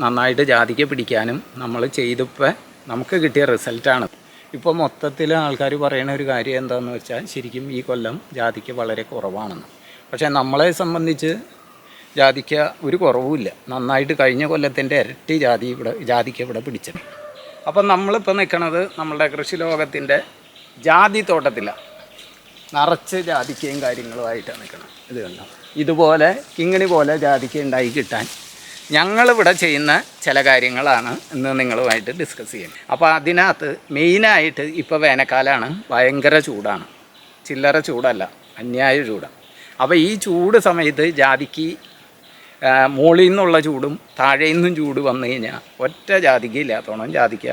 നന്നായിട്ട് ജാതിക്ക് പിടിക്കാനും നമ്മൾ ചെയ്തപ്പോൾ നമുക്ക് കിട്ടിയ റിസൾട്ടാണ് ഇപ്പോൾ മൊത്തത്തിൽ ആൾക്കാർ പറയുന്ന ഒരു കാര്യം എന്താണെന്ന് വെച്ചാൽ ശരിക്കും ഈ കൊല്ലം ജാതിക്ക് വളരെ കുറവാണെന്ന്. പക്ഷേ നമ്മളെ സംബന്ധിച്ച് ജാതിക്ക ഒരു കുറവുമില്ല. നന്നായിട്ട് കഴിഞ്ഞ കൊല്ലത്തിന്റെ ഇരട്ടി ജാതി ഇവിടെ ജാതിക്ക് ഇവിടെ പിടിച്ചത് അപ്പം നമ്മളിപ്പോൾ നിൽക്കുന്നത് നമ്മളുടെ കൃഷി ലോകത്തിന്റെ ജാതി തോട്ടത്തിലാണ് നിറച്ച് ജാതിക്കയും കാര്യങ്ങളുമായിട്ടാണ് നിൽക്കുന്നത് ഇത് കണ്ടോ? ഇതുപോലെ കിങ്ങിണി പോലെ ജാതിക്ക ഉണ്ടായി കിട്ടാൻ ഞങ്ങളിവിടെ ചെയ്യുന്ന ചില കാര്യങ്ങളാണ് ഇന്ന് നിങ്ങളുമായിട്ട് ഡിസ്കസ് ചെയ്യുന്നത് അപ്പോൾ അതിനകത്ത് മെയിനായിട്ട് ഇപ്പോൾ വേനൽക്കാലമാണ് ഭയങ്കര ചൂടാണ്. ചില്ലറ ചൂടല്ല അന്യായ ചൂടാണ് അപ്പോൾ ഈ ചൂട് സമയത്ത് ജാതിക്ക് മുകളിൽ നിന്നുള്ള ചൂടും താഴെ നിന്നും ചൂട് വന്നു കഴിഞ്ഞാൽ ഒറ്റ ജാതിക്ക ഇല്ലാത്തോണം ജാതിക്ക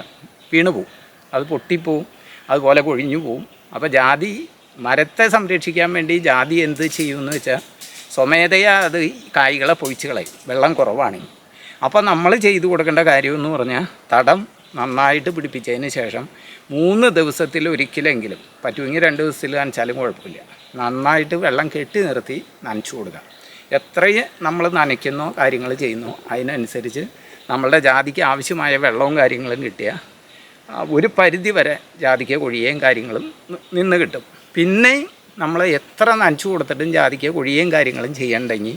വീണു പോവും. അത് പൊട്ടിപ്പോവും അതുപോലെ കൊഴിഞ്ഞു പോവും. അപ്പോൾ ജാതി മരത്തെ സംരക്ഷിക്കാൻ വേണ്ടി ജാതി എന്ത് ചെയ്യുമെന്ന് വെച്ചാൽ സ്വമേധയാ അത് കായ്കളെ പൊഴിച്ച് കളയും. വെള്ളം കുറവാണ്. അപ്പോൾ നമ്മൾ ചെയ്തു കൊടുക്കേണ്ട കാര്യമെന്ന് പറഞ്ഞാൽ തടം നന്നായിട്ട് പിടിപ്പിച്ചതിന് ശേഷം മൂന്ന് ദിവസത്തിൽ ഒരിക്കലെങ്കിലും പറ്റുമെങ്കിൽ രണ്ട് ദിവസത്തിൽ നനച്ചാലും കുഴപ്പമില്ല. നന്നായിട്ട് വെള്ളം കെട്ടി നിർത്തി നനച്ചു കൊടുക്കുക. എത്രയും നമ്മൾ നനയ്ക്കുന്നോ കാര്യങ്ങൾ ചെയ്യുന്നോ അതിനനുസരിച്ച് നമ്മളുടെ ജാതിക്ക് ആവശ്യമായ വെള്ളവും കാര്യങ്ങളും കിട്ടിയാൽ ഒരു പരിധി വരെ ജാതിക്ക് കൊഴിയേയും കാര്യങ്ങളും നിന്ന് കിട്ടും. പിന്നെയും നമ്മൾ എത്ര നനച്ചു കൊടുത്തിട്ടും ജാതിക്ക് കുഴിയും കാര്യങ്ങളും ചെയ്യണ്ടെങ്കിൽ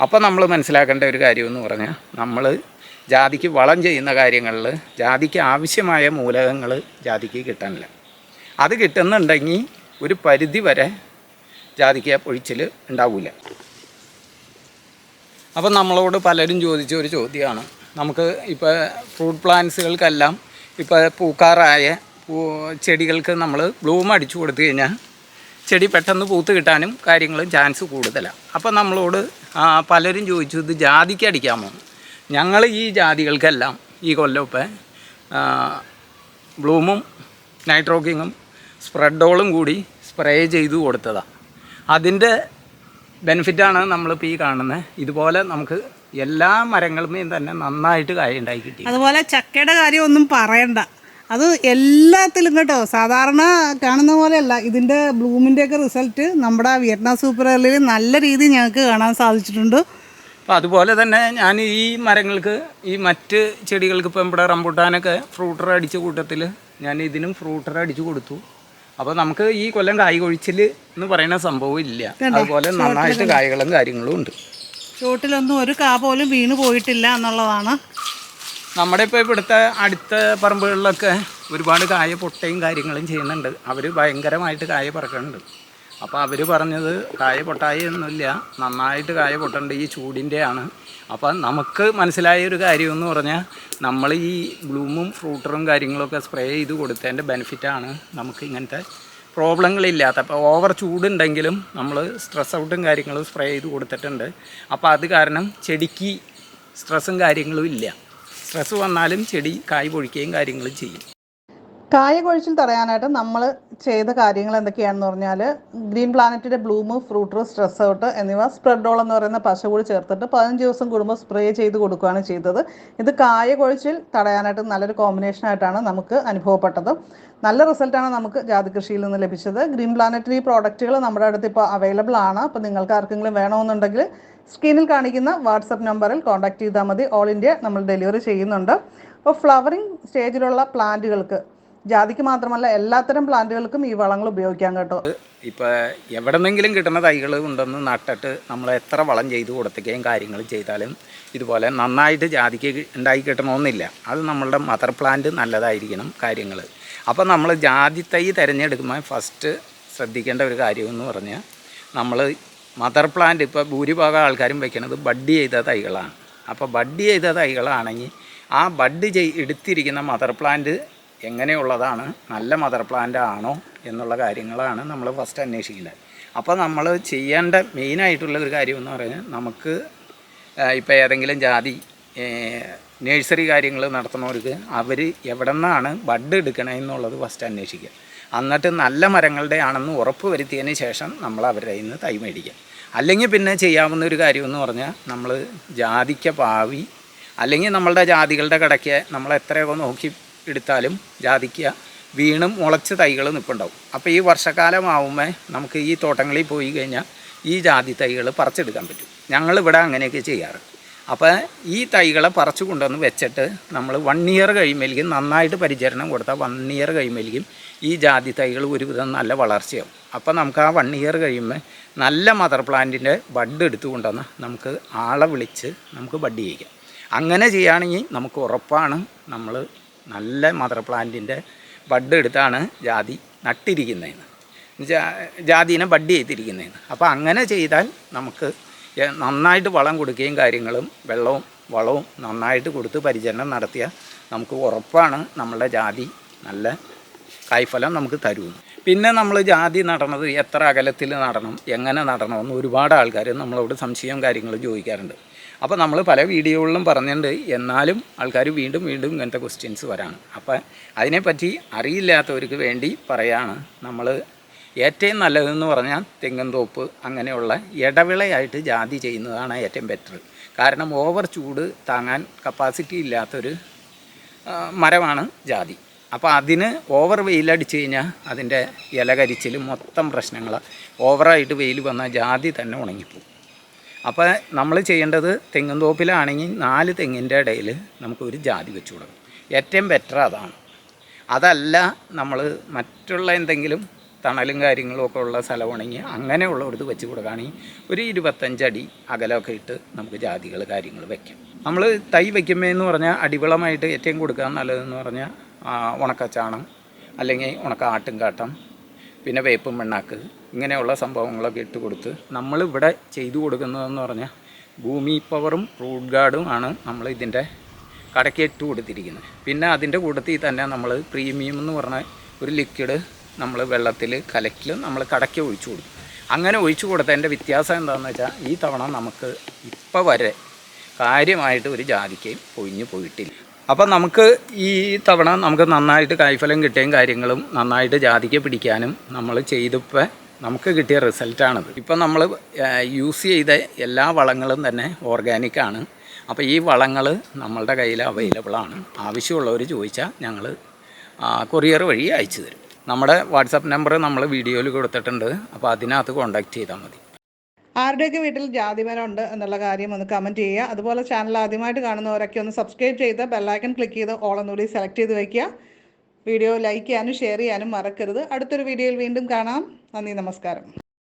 അപ്പോൾ നമ്മൾ മനസ്സിലാക്കേണ്ട ഒരു കാര്യമെന്ന് പറഞ്ഞാൽ നമ്മൾ ജാതിക്ക് വളം ചെയ്യുന്ന കാര്യങ്ങളിൽ ജാതിക്ക് ആവശ്യമായ മൂലകങ്ങൾ ജാതിക്ക് കിട്ടാനില്ല. അത് കിട്ടുന്നുണ്ടെങ്കിൽ ഒരു പരിധി വരെ ജാതിക്ക് പൊഴിച്ചിൽ ഉണ്ടാവില്ല അപ്പം നമ്മളോട് പലരും ചോദിച്ച ഒരു ചോദ്യമാണ് നമുക്ക് ഇപ്പോൾ ഫ്രൂട്ട് പ്ലാന്റ്സുകൾക്കെല്ലാം ഇപ്പോൾ പൂക്കാറായ ചെടികൾക്ക് നമ്മൾ ബ്ലൂം അടിച്ചു കൊടുത്തു കഴിഞ്ഞാൽ ചെടി പെട്ടെന്ന് പൂത്ത് കിട്ടാനും കാര്യങ്ങളും ചാൻസ് കൂടുതലാണ് അപ്പോൾ നമ്മളോട് പലരും ചോദിച്ചു ഇത് ജാതിക്ക് അടിക്കാമോ? ഞങ്ങൾ ഈ ജാതികൾക്കെല്ലാം ഈ കൊല്ലമൊക്കെ ബ്ലൂമും നൈട്രോക്കിങ്ങും സ്പ്രെഡോളും കൂടി സ്പ്രേ ചെയ്തു കൊടുത്തതാണ് അതിന്റെ ബെനിഫിറ്റാണ് നമ്മളിപ്പോൾ ഈ കാണുന്നത് ഇതുപോലെ നമുക്ക് എല്ലാ മരങ്ങളുമേയും തന്നെ നന്നായിട്ട് കായ ഉണ്ടായി കിട്ടി. അതുപോലെ ചക്കയുടെ കാര്യം ഒന്നും പറയണ്ട. അത് എല്ലാത്തിലും കേട്ടോ. സാധാരണ കാണുന്ന പോലെയല്ല. ഇതിന്റെ ബ്ലൂമിന്റെയൊക്കെ റിസൾട്ട് നമ്മുടെ വിയറ്റ്നാം സൂപ്പർ എർലിൽ നല്ല രീതിയിൽ ഞങ്ങൾക്ക് കാണാൻ സാധിച്ചിട്ടുണ്ട്. അപ്പോൾ അതുപോലെ തന്നെ ഞാൻ ഈ മരങ്ങൾക്ക് ഈ മറ്റ് ചെടികൾക്ക് ഇപ്പം ഇവിടെ റംബൂട്ടാനൊക്കെ ഫ്രൂട്ടർ അടിച്ച കൂട്ടത്തിൽ ഞാൻ ഇതിനും ഫ്രൂട്ടർ അടിച്ച് കൊടുത്തു. അപ്പോൾ നമുക്ക് ഈ കൊല്ലം കായ് കൊഴിച്ചിൽ എന്ന് പറയുന്ന സംഭവം ഇല്ല. അതുപോലെ നന്നായിട്ട് കായകളും കാര്യങ്ങളും ഉണ്ട്. ചോട്ടിലൊന്നും ഒരു കാ പോലും വീണ് പോയിട്ടില്ല എന്നുള്ളതാണ്. നമ്മുടെ ഇപ്പോൾ ഇവിടുത്തെ അടുത്ത പറമ്പുകളിലൊക്കെ ഒരുപാട് കായ പൊട്ടയും കാര്യങ്ങളും ചെയ്യുന്നുണ്ട്. അവർ ഭയങ്കരമായിട്ട് കായ പറക്കുന്നുണ്ട്. അപ്പോൾ അവർ പറഞ്ഞത് കായ പൊട്ടായി ഒന്നുമില്ല നന്നായിട്ട് കായ പൊട്ടേണ്ട ഈ ചൂടിന്റെയാണ് അപ്പോൾ നമുക്ക് മനസ്സിലായ ഒരു കാര്യം എന്ന് പറഞ്ഞാൽ നമ്മൾ ഈ ബ്ലൂമും ഫ്രൂട്ടറും കാര്യങ്ങളൊക്കെ സ്പ്രേ ചെയ്ത് കൊടുത്തതിന്റെ ബെനിഫിറ്റാണ് നമുക്ക് ഇങ്ങനത്തെ പ്രോബ്ലങ്ങളില്ലാത്ത അപ്പോൾ ഓവർ ചൂടുണ്ടെങ്കിലും നമ്മൾ സ്ട്രെസ് ഔട്ടും കാര്യങ്ങളും സ്പ്രേ ചെയ്ത് കൊടുത്തിട്ടുണ്ട്. അപ്പോൾ അത് കാരണം ചെടിക്ക് സ്ട്രെസ്സും കാര്യങ്ങളും ഇല്ല. സ്ട്രെസ് വന്നാലും ചെടി കായ് പൊഴിക്കുകയും കാര്യങ്ങളും ചെയ്യും. കായ കൊഴിച്ചിൽ തടയാനായിട്ട് നമ്മൾ ചെയ്ത കാര്യങ്ങൾ എന്തൊക്കെയാണെന്ന് പറഞ്ഞാൽ ഗ്രീൻ പ്ലാനറ്റിന്റെ ബ്ലൂമ് ഫ്രൂട്ടർ സ്ട്രെസ് ഔട്ട് എന്നിവ സ്പ്രെഡോൾ എന്ന് പറയുന്ന പശ കൂടി ചേർത്തിട്ട് പതിനഞ്ച് ദിവസം കൂടുമ്പോൾ സ്പ്രേ ചെയ്ത് കൊടുക്കുകയാണ് ചെയ്തത്. ഇത് കായ കൊഴിച്ചിൽ തടയാനായിട്ട് നല്ലൊരു കോമ്പിനേഷനായിട്ടാണ് നമുക്ക് അനുഭവപ്പെട്ടത്. നല്ല റിസൾട്ടാണ് നമുക്ക് ജാതി കൃഷിയിൽ നിന്ന് ലഭിച്ചത്. ഗ്രീൻ പ്ലാനറ്ററി ഈ പ്രോഡക്റ്റുകൾ നമ്മുടെ അടുത്ത് ഇപ്പോൾ അവൈലബിൾ ആണ്. അപ്പോൾ നിങ്ങൾക്ക് ആർക്കെങ്കിലും വേണമെന്നുണ്ടെങ്കിൽ സ്ക്രീനിൽ കാണിക്കുന്ന വാട്സപ്പ് നമ്പറിൽ കോൺടാക്ട് ചെയ്താൽ മതി. ഓൾ ഇന്ത്യ നമ്മൾ ഡെലിവറി ചെയ്യുന്നുണ്ട്. അപ്പോൾ ഫ്ലവറിങ് സ്റ്റേജിലുള്ള പ്ലാന്റുകൾക്ക് ജാതിക്ക് മാത്രമല്ല എല്ലാത്തരം പ്ലാന്റുകൾക്കും ഈ വളങ്ങൾ ഉപയോഗിക്കാൻ കേട്ടോ. ഇപ്പോൾ എവിടെ നിന്നെങ്കിലും കിട്ടുന്ന തൈകൾ ഉണ്ടെന്ന് നട്ടിട്ട് നമ്മൾ എത്ര വളം ചെയ്ത് കൊടുത്തുകയും കാര്യങ്ങൾ ചെയ്താലും ഇതുപോലെ നന്നായിട്ട് ജാതിക്ക് ഉണ്ടായി കിട്ടണമെന്നില്ല. അത് നമ്മളുടെ മദർ പ്ലാന്റ് നല്ലതായിരിക്കണം കാര്യങ്ങൾ. അപ്പോൾ നമ്മൾ ജാതി തൈ തിരഞ്ഞെടുക്കുമ്പോൾ ഫസ്റ്റ് ശ്രദ്ധിക്കേണ്ട ഒരു കാര്യം എന്ന് പറഞ്ഞാൽ നമ്മൾ മദർ പ്ലാന്റ് ഇപ്പോൾ ഭൂരിഭാഗം ആൾക്കാരും വെക്കുന്നത് ബഡ് ചെയ്ത തൈകളാണ്. അപ്പോൾ ബഡ് ചെയ്ത തൈകളാണെങ്കിൽ ആ ബഡ് ചെയ് എടുത്തിരിക്കുന്ന മദർ പ്ലാന്റ് എങ്ങനെയുള്ളതാണ്? നല്ല മദർ പ്ലാന്റ് ആണോ എന്നുള്ള കാര്യങ്ങളാണ് നമ്മൾ ഫസ്റ്റ് അന്വേഷിക്കേണ്ടത്. അപ്പോൾ നമ്മൾ ചെയ്യേണ്ട മെയിനായിട്ടുള്ള ഒരു കാര്യം എന്ന് പറഞ്ഞാൽ നമുക്ക് ഇപ്പോൾ ഏതെങ്കിലും ജാതി നേഴ്സറി കാര്യങ്ങൾ നടത്തുന്നവർക്ക് അവർ എവിടെ നിന്നാണ് ബഡ് എടുക്കണമെന്നുള്ളത് ഫസ്റ്റ് അന്വേഷിക്കുക. എന്നിട്ട് നല്ല മരങ്ങളുടെ ആണെന്ന് ഉറപ്പ് വരുത്തിയതിന് ശേഷം നമ്മൾ അവരുടെ നിന്ന് തൈ മേടിക്കാം. അല്ലെങ്കിൽ പിന്നെ ചെയ്യാവുന്ന ഒരു കാര്യമെന്ന് പറഞ്ഞാൽ നമ്മൾ ജാതിക്ക പാവി അല്ലെങ്കിൽ നമ്മളുടെ ജാതികളുടെ കടയ്ക്ക് നമ്മൾ എത്രയൊക്കെ നോക്കി എടുത്താലും ജാതിക്ക വീണും മുളച്ച് തൈകൾ നിൽപ്പുണ്ടാവും അപ്പോൾ ഈ വർഷക്കാലമാവുമ്പോൾ നമുക്ക് ഈ തോട്ടങ്ങളിൽ പോയി കഴിഞ്ഞാൽ ഈ ജാതി തൈകൾ പറിച്ചെടുക്കാൻ പറ്റും. ഞങ്ങളിവിടെ അങ്ങനെയൊക്കെ ചെയ്യാറ്. അപ്പോൾ ഈ തൈകളെ പറിച്ചു കൊണ്ടുവന്ന് വെച്ചിട്ട് നമ്മൾ വൺ ഇയർ കഴിയുമ്പോഴേക്കും നന്നായിട്ട് പരിചരണം കൊടുത്താൽ വൺ ഇയർ കഴിയുമ്പോഴേക്കും ഈ ജാതി തൈകൾ ഒരുവിധം നല്ല വളർച്ചയാവും. അപ്പോൾ നമുക്ക് ആ വൺ ഇയർ കഴിയുമ്പോൾ നല്ല മദർ പ്ലാന്റിന്റെ ബഡ് എടുത്തു കൊണ്ടുവന്ന് നമുക്ക് ആളെ വിളിച്ച് നമുക്ക് ബഡ് ചെയ്യിക്കാം. അങ്ങനെ ചെയ്യുകയാണെങ്കിൽ നമുക്ക് ഉറപ്പാണ് നമ്മൾ നല്ല മദർ പ്ലാന്റിന്റെ ബഡ് എടുത്താണ് ജാതി നട്ടിരിക്കുന്നതെന്ന്. ജാതിനെ ബഡ് ചെയ്തിരിക്കുന്നതെന്ന്. അപ്പോൾ അങ്ങനെ ചെയ്താൽ നമുക്ക് നന്നായിട്ട് വളം കൊടുക്കുകയും കാര്യങ്ങളും വെള്ളവും വളവും നന്നായിട്ട് കൊടുത്ത് പരിചരണം നടത്തിയാൽ നമുക്ക് ഉറപ്പാണ് നമ്മളുടെ ജാതി നല്ല കായ്ഫലം നമുക്ക് തരുമെന്ന് പിന്നെ നമ്മൾ ജാതി നടണത് എത്ര അകലത്തിൽ നടണം എങ്ങനെ നടണമെന്ന് ഒരുപാട് ആൾക്കാർ നമ്മളോട് സംശയവും കാര്യങ്ങളും ചോദിക്കാറുണ്ട്. അപ്പോൾ നമ്മൾ പല വീഡിയോകളിലും പറഞ്ഞിട്ടുണ്ട് എന്നാലും ആൾക്കാർ വീണ്ടും വീണ്ടും ഇങ്ങനത്തെ ക്വസ്റ്റ്യൻസ് വരാണ്. അപ്പോൾ അതിനെപ്പറ്റി അറിയില്ലാത്തവർക്ക് വേണ്ടി പറയാണ് നമ്മൾ ഏറ്റവും നല്ലതെന്ന് പറഞ്ഞാൽ തെങ്ങന്തോപ്പ് അങ്ങനെയുള്ള ഇടവിളയായിട്ട് ജാതി ചെയ്യുന്നതാണ് ഏറ്റവും ബെറ്റർ കാരണം ഓവർ ചൂട് താങ്ങാൻ കപ്പാസിറ്റി ഇല്ലാത്തൊരു മരമാണ് ജാതി. അപ്പോൾ അതിന് ഓവർ വെയിലടിച്ച് കഴിഞ്ഞാൽ അതിന്റെ ഇല കരിച്ചിലും മൊത്തം പ്രശ്നങ്ങൾ ഓവറായിട്ട് വെയിൽ വന്നാൽ ജാതി തന്നെ ഉണങ്ങിപ്പോവും. അപ്പോൾ നമ്മൾ ചെയ്യേണ്ടത് തെങ്ങും തോപ്പിലാണെങ്കിൽ നാല് തെങ്ങിന്റെ ഇടയിൽ നമുക്ക് ഒരു ജാതി വെച്ച് കൊടുക്കും ഏറ്റവും ബെറ്റർ അതാണ്. അതല്ല നമ്മൾ മറ്റുള്ള എന്തെങ്കിലും തണലും കാര്യങ്ങളും ഒക്കെ ഉള്ള സ്ഥലമാണെങ്കിൽ അങ്ങനെയുള്ളവർക്ക് വെച്ച് കൊടുക്കുകയാണെങ്കിൽ ഒരു ഇരുപത്തഞ്ചടി അകലമൊക്കെ ഇട്ട് നമുക്ക് ജാതികൾ കാര്യങ്ങൾ വെക്കാം. നമ്മൾ തൈ വയ്ക്കുമ്പോൾ എന്ന് പറഞ്ഞാൽ അടിവളമായിട്ട് ഏറ്റവും കൊടുക്കാൻ നല്ലതെന്ന് പറഞ്ഞാൽ ഉണക്കച്ചാണം അല്ലെങ്കിൽ ഉണക്ക ആട്ടുംകാട്ടം പിന്നെ വേപ്പും മണ്ണാക്ക് ഇങ്ങനെയുള്ള സംഭവങ്ങളൊക്കെ ഇട്ട് കൊടുത്ത് നമ്മളിവിടെ ചെയ്തു കൊടുക്കുന്നതെന്ന് പറഞ്ഞാൽ ഭൂമി പവറും റൂട്ട് ഗാർഡും ആണ് നമ്മൾ ഇതിന്റെ കടയ്ക്ക് കൊടുത്തിരിക്കുന്നത്. പിന്നെ അതിന്റെ കൂട്ടത്തിൽ തന്നെ നമ്മൾ പ്രീമിയം എന്ന് പറഞ്ഞ ഒരു ലിക്വിഡ് നമ്മൾ വെള്ളത്തിൽ കലക്കിൽ നമ്മൾ കടക്കി ഒഴിച്ചു കൊടുക്കും. അങ്ങനെ ഒഴിച്ചു കൊടുത്തതിന്റെ വ്യത്യാസം എന്താണെന്ന് വെച്ചാൽ ഈ തവണ നമുക്ക് ഇപ്പോൾ വരെ കാര്യമായിട്ട് ഒരു ജാതിക്കയും പൊഴിഞ്ഞു പോയിട്ടില്ല. അപ്പം നമുക്ക് ഈ തവണ നമുക്ക് നന്നായിട്ട് കായ്ഫലം കിട്ടിയും കാര്യങ്ങളും നന്നായിട്ട് ജാതിക്ക പിടിക്കാനും നമ്മൾ ചെയ്തപ്പോൾ നമുക്ക് കിട്ടിയ റിസൾട്ടാണിത്. ഇപ്പം നമ്മൾ യൂസ് ചെയ്ത എല്ലാ വളങ്ങളും തന്നെ ഓർഗാനിക്കാണ് അപ്പോൾ ഈ വളങ്ങൾ നമ്മളുടെ കയ്യിൽ അവൈലബിൾ ആണ്. ആവശ്യമുള്ളവർ ചോദിച്ചാൽ ഞങ്ങൾ കൊറിയർ വഴി അയച്ചു തരും. നമ്മുടെ വാട്സാപ്പ് നമ്പർ നമ്മൾ വീഡിയോയിൽ കൊടുത്തിട്ടുണ്ട്. അപ്പോൾ അതിനകത്ത് കോൺടാക്റ്റ് ചെയ്താൽ മതി. ആരുടെയൊക്കെ വീട്ടിൽ ജാതിമരമുണ്ട് എന്നുള്ള കാര്യം ഒന്ന് കമന്റ് ചെയ്യുക. അതുപോലെ ചാനൽ ആദ്യമായിട്ട് കാണുന്നവരൊക്കെ ഒന്ന് സബ്സ്ക്രൈബ് ചെയ്ത് ബെല്ലൈക്കൺ ക്ലിക്ക് ചെയ്ത് ഓൾ എന്നുകൂടി സെലക്ട് ചെയ്ത് വയ്ക്കുക വീഡിയോ ലൈക്ക് ചെയ്യാനും ഷെയർ ചെയ്യാനും മറക്കരുത്. അടുത്തൊരു വീഡിയോയിൽ വീണ്ടും കാണാം. നന്ദി നമസ്കാരം.